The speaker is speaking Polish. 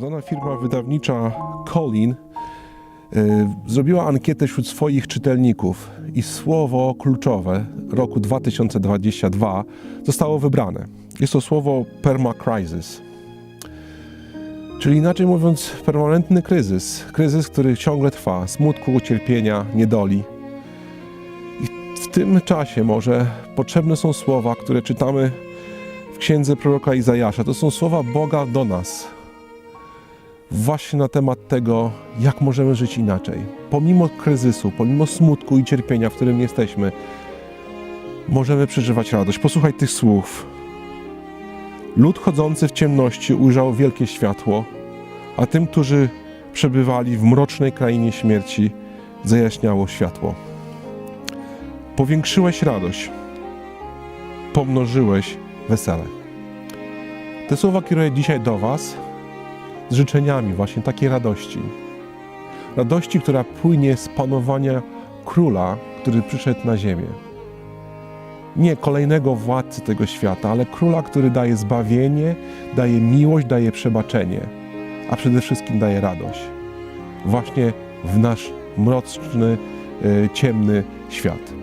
Znana firma wydawnicza Colin y, zrobiła ankietę wśród swoich czytelników i słowo kluczowe roku 2022 zostało wybrane. Jest to słowo permacrisis. Czyli inaczej mówiąc, permanentny kryzys. Kryzys, który ciągle trwa, smutku, cierpienia, niedoli. I w tym czasie może potrzebne są słowa, które czytamy w księdze proroka Izajasza. To są słowa Boga do nas. Właśnie na temat tego, jak możemy żyć inaczej. Pomimo kryzysu, pomimo smutku i cierpienia, w którym jesteśmy, możemy przeżywać radość. Posłuchaj tych słów. Lud chodzący w ciemności ujrzał wielkie światło, a tym, którzy przebywali w mrocznej krainie śmierci, zajaśniało światło. Powiększyłeś radość, pomnożyłeś wesele. Te słowa kieruję dzisiaj do Was z życzeniami właśnie takiej radości. Radości, która płynie z panowania króla, który przyszedł na ziemię. Nie kolejnego władcy tego świata, ale króla, który daje zbawienie, daje miłość, daje przebaczenie, a przede wszystkim daje radość. Właśnie w nasz mroczny, e, ciemny świat.